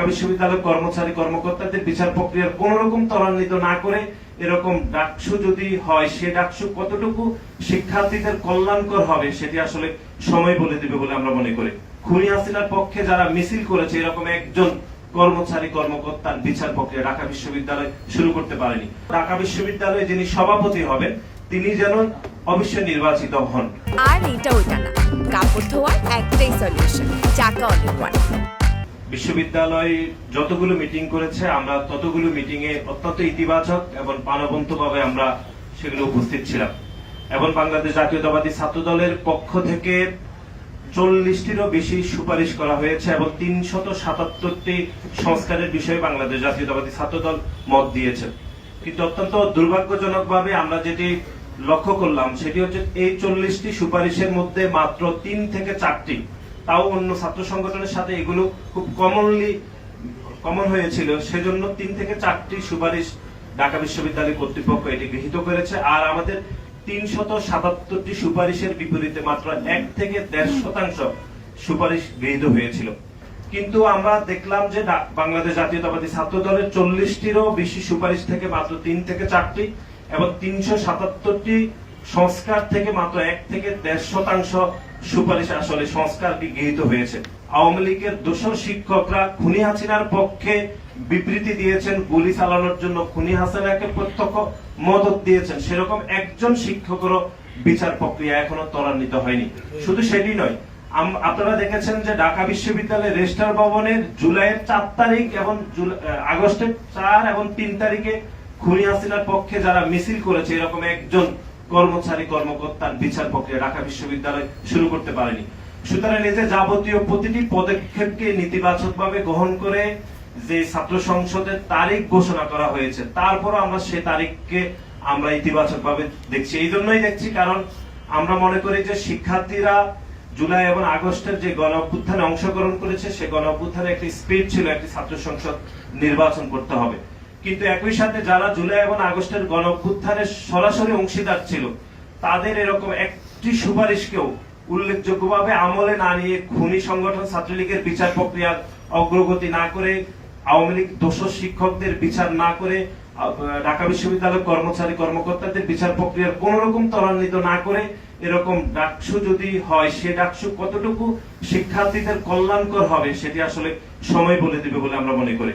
ঢাকা বিশ্ববিদ্যালয়ের কর্মচারী, কর্মকর্তাদের বিচার প্রক্রিয়ার কোন রকম ত্বরান্বিত না করে এরকম ডাকসু যদি হয়, সে ডাকসু কতটুকু শিক্ষার্থীদের কল্যাণকর হবে সেটি আসলে সময় বলে দিবে বলে আমরা মনে করি। খুনি হাসিনার পক্ষে যারা মিছিল করেছে, এরকম একজন কর্মচারী, কর্মকর্তার বিচার প্রক্রিয়া ঢাকা বিশ্ববিদ্যালয় শুরু করতে পারেনি। ঢাকা বিশ্ববিদ্যালয়ে যিনি সভাপতি হবেন, তিনি যেন অবশ্যই নির্বাচিত হন। আর এটা ওইটা না। কাপড় ধোয়ার একটাই সলিউশন চাকা ওয়ান বিশ্ববিদ্যালয় যতগুলো মিটিং করেছে, আমরা ততগুলো মিটিং এ অত্যন্ত ইতিবাচক এবং প্রাণবন্তভাবে আমরা সেগুলো উপস্থিত ছিলাম। এবং বাংলাদেশ জাতীয়তাবাদী ছাত্র দলের পক্ষ থেকে চল্লিশটিরও বেশি সুপারিশ করা হয়েছে এবং তিনশত সাতাত্তরটি সংস্কারের বিষয়ে বাংলাদেশ জাতীয়তাবাদী ছাত্র দল মত দিয়েছে। কিন্তু অত্যন্ত দুর্ভাগ্যজনকভাবে আমরা যেটি লক্ষ্য করলাম, সেটি হচ্ছে এই চল্লিশটি সুপারিশের মধ্যে মাত্র তিন থেকে চারটি তাও অন্য ছাত্র সংগঠনের সাথে এগুলো খুব কমনলি কমন হয়েছিল। সেজন্য তিন থেকে চারটি সুপারিশ ঢাকা বিশ্ববিদ্যালয় কর্তৃপক্ষ এটি গৃহীত করেছে। আর আমাদের তিনশত সাতাত্তরটি সুপারিশের বিপরীতে মাত্র এক থেকে দেড় শতাংশ সুপারিশ গৃহীত হয়েছিল। কিন্তু আমরা দেখলাম যে বাংলাদেশ জাতীয়তাবাদী ছাত্র দলের চল্লিশটিরও বেশি সুপারিশ থেকে মাত্র তিন থেকে চারটি এবং তিনশো সাতাত্তরটি সংস্কার থেকে মাত্র এক থেকে দেড় শতাংশ সুপারিশ আসলে সংস্কার গৃহীত হয়েছে। আওয়ামী লীগের দোষর শিক্ষকরা খুনি হাসিনার পক্ষে বিবৃতি দিয়েছেন, গুলি চালানোর জন্য খুনি হাসিনাকে প্রত্যক্ষ মদত দিয়েছেন। সেরকম একজন শিক্ষকেরও বিচার প্রক্রিয়া এখনও ত্বরান্বিত হয়নি। শুধু সেটি নয় আপনারা দেখেছেন যে ঢাকা বিশ্ববিদ্যালয়ের রেজিস্ট্রার ভবনের জুলাইয়ের চার তারিখ এবং আগস্টের চার এবং তিন তারিখে খুনি হাসিনার পক্ষে যারা মিছিল করেছে, এরকম একজন কর্মচারী, কর্মকর্তার বিচার প্রক্রিয়া ঢাকা বিশ্ববিদ্যালয় শুরু করতে পারেনি। সুতরাং এই যে যাবতীয় প্রতিটি পদক্ষেপকে নেতিবাচকভাবে গ্রহণ করে যে ছাত্র সংসদের তারিখ ঘোষণা করা হয়েছে তারপর আমরা সে তারিখকে আমরা ইতিবাচক ভাবে দেখছি। এই জন্যই দেখছি কারণ আমরা মনে করি যে শিক্ষার্থীরা জুলাই এবং আগস্টের যে গণ অভ্যুত্থানে অংশগ্রহণ করেছে, সে গণ অভ্যুত্থানে একটি স্পিড ছিল, একটি ছাত্র সংসদ নির্বাচন করতে হবে। কিন্তু একই সাথে যারা জুলাই এবং আগস্টের গণ সরাসরি অংশীদার ছিল, তাদের এরকম একটি সুপারিশকেও উল্লেখযোগ্যভাবে আমলে না নিয়ে খুনি সংগঠন ছাত্রলীগের বিচার প্রক্রিয়ার অগ্রগতি না করে, আওয়ামী লীগ দোষর শিক্ষকদের বিচার না করে ঢাকা বিশ্ববিদ্যালয়ের কর্মচারী কর্মকর্তাদের বিচার প্রক্রিয়ার কোন রকম ত্বরান্বিত না করে এরকম ডাকসু যদি হয়, সে ডাকসু কতটুকু শিক্ষার্থীদের কল্যাণকর হবে, সেটি আসলে সময় বলে দিবে বলে আমরা মনে করি।